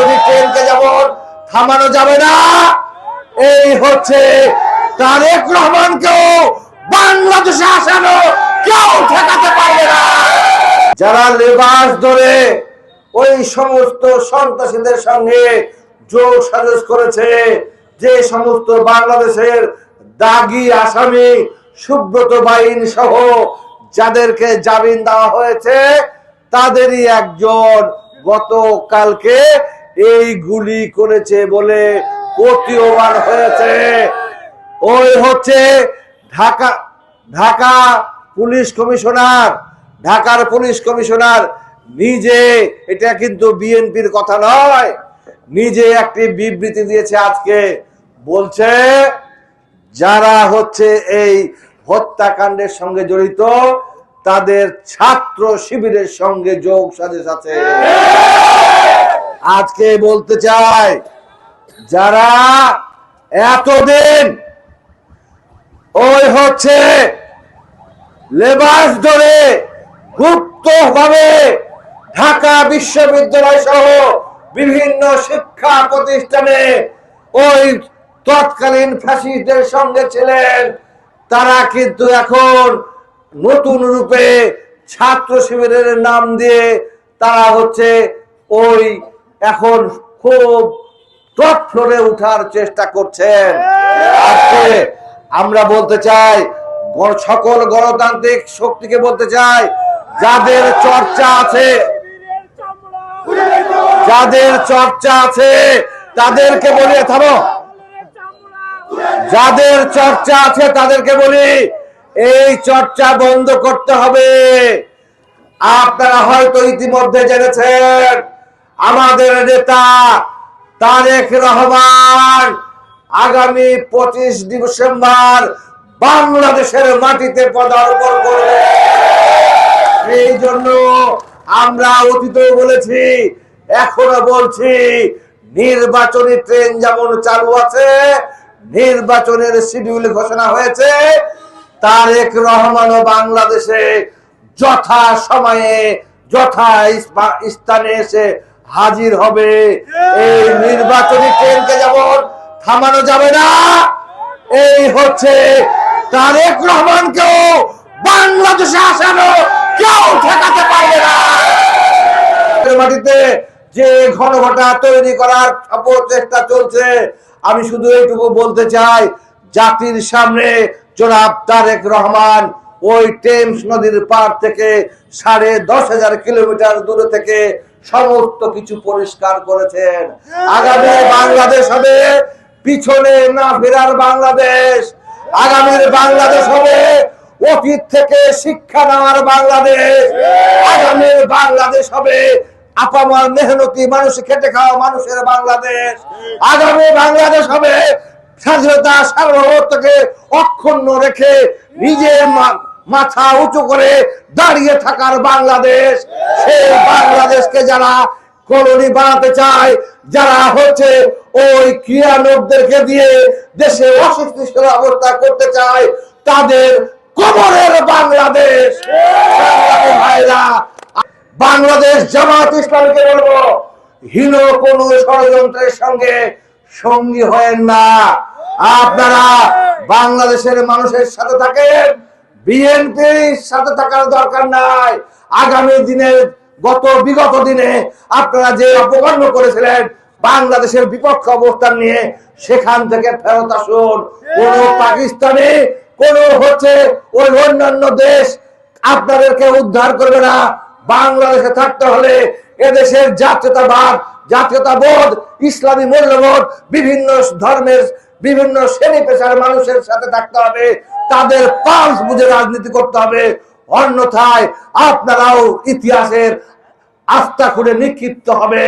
নির্বাচনী ট্রেনকে যেমন থামানো যাবে না। এই হচ্ছে তারেক রহমানকেও বাংলাদেশে আসানো কেউ ঠেকাতে পারবে না। যারা লেবাস ধরে ওই সমস্ত সন্ত্রাসীদের সঙ্গে যোগ সাজস করেছে, যে সমস্ত বাংলাদেশের দাগি আসামি, সুব্রত বাইন সহ যাদেরকে জামিন দেওয়া হয়েছে, তাদেরই একজন গতকালকে এই গুলি করেছে বলে প্রতীয়মান হয়েছে। ওই হচ্ছে ঢাকা ঢাকা পুলিশ কমিশনার, ঢাকার পুলিশ কমিশনার নিজে, এটা কিন্তু বিএনপির কথা নয়, নিজে একটি বিবৃতি দিয়েছে আজকে। বলছে, যারা হচ্ছে এই হত্যাকাণ্ডের সঙ্গে জড়িত, তাদের ছাত্র শিবিরের সঙ্গে যোগ সাজেশ আছে আজকে বলতে চাই, যারা এতদিন ওই হচ্ছে লেবাস ধরে গুপ্ত ভাবে ঢাকা বিশ্ববিদ্যালয় সহ বিভিন্ন শিক্ষা প্রতিষ্ঠানে ওই তৎকালীন ফ্যাসিস্টদের সঙ্গে ছিলেন, তারা কিন্তু এখন নতুন রূপে ছাত্র শিবিরের নাম দিয়ে তারা হচ্ছে ওই এখন খুব টপ ফ্লোরে উঠার চেষ্টা করছেন। আজকে আমরা বলতে চাই সকল গণতান্ত্রিক শক্তিকে বলতে চাই, যাদের চর্চা আছে, যাদের চর্চা আছে, তাদেরকে বলি, থামো। যাদের চর্চা আছে, তাদেরকে বলি, এই চর্চা বন্ধ করতে হবে। আপনারা হয়তো ইতিমধ্যে জেনেছেন আমাদের নেতা তারেক রহমান আগামী পঁচিশ ডিসেম্বর বাংলাদেশের মাটিতে পদার্পণ করবে। এই জন্য আমরা অতীতেও বলেছি, এখনও বলছি, নির্বাচনী ট্রেন যেমন চালু আছে, নির্বাচনের শিডিউল ঘোষণা হয়েছে, তারেক রহমানও বাংলাদেশে যথা সময়ে যথা স্থানে এসে হাজির হবে। এই নির্বাচনী ট্রেনকে যেমন থামানো যাবে না এই হচ্ছে তারেক রহমানকেও বাংলাদেশে আসানো কেউ ঠেকাতে পারবে না। মাটিতে যে ঘনঘটা তৈরি করার অপচেষ্টা চলছে আমি শুধু এইটুকু বলতে চাই জাতির সামনে জনাব তারেক রহমান ওই টেমস নদীর পার থেকে সাড়ে দশ হাজার কিলোমিটার দূরে থেকে সমস্ত কিছু পরিষ্কার করেছেন। আগামী বাংলাদেশ হবে পিছনে না ফেরার বাংলাদেশ। আগামীর বাংলাদেশ হবে অতীত থেকে শিক্ষা নেওয়ার বাংলাদেশ। আগামীর বাংলাদেশ হবে আপামার মেহনতি মানুষ খেটে খাওয়া মানুষের বাংলাদেশ। আগামী বাংলাদেশ হবে স্বাধীনতা সার্বভৌমত্বকে অক্ষুণ্ণ রেখে নিজের মাথা উঁচু করে দাঁড়িয়ে থাকার বাংলাদেশ, সেই বাংলাদেশকে যারা কলোনি বানাতে চায়, যারা হচ্ছে ওই ক্রিয়া লোকদেরকে দিয়ে দেশে অসুস্থির অবস্থা করতে চায়, তাদের কবরের বাংলাদেশ। ভাইরা, বাংলাদেশ জামাত ইসলামকে বলব, হীন কোন ষড়যন্ত্রের সঙ্গে সঙ্গী হয়েন না। আপনারা বাংলাদেশের মানুষের সাথে থাকেন বিএনপির সাথে থাকার দরকার নাই। আগামী দিনে, গত বিগত দিনে আপনারা যে অপকর্ম করেছিলেন, বাংলাদেশের বিপক্ষ অবস্থান নিয়ে সেখান থেকে ফেরত আসুন। কোন পাকিস্তানে, কোন হচ্ছে ওই অন্যান্য দেশ আপনাদেরকে উদ্ধার করবে না। বাংলাদেশে থাকতে হলে এদেশের জাতীয়তাবাদ, জাতীয়তাবোধ, ইসলামী মূল্যবোধ, বিভিন্ন ধর্মের বিভিন্ন শ্রেণি পেশার মানুষের সাথে থাকতে হবে। তাদের পালস বুঝে রাজনীতি করতে হবে। অন্যথায় আপনারাও ইতিহাসের আস্থা খুঁড়ে নিক্ষিপ্ত হবে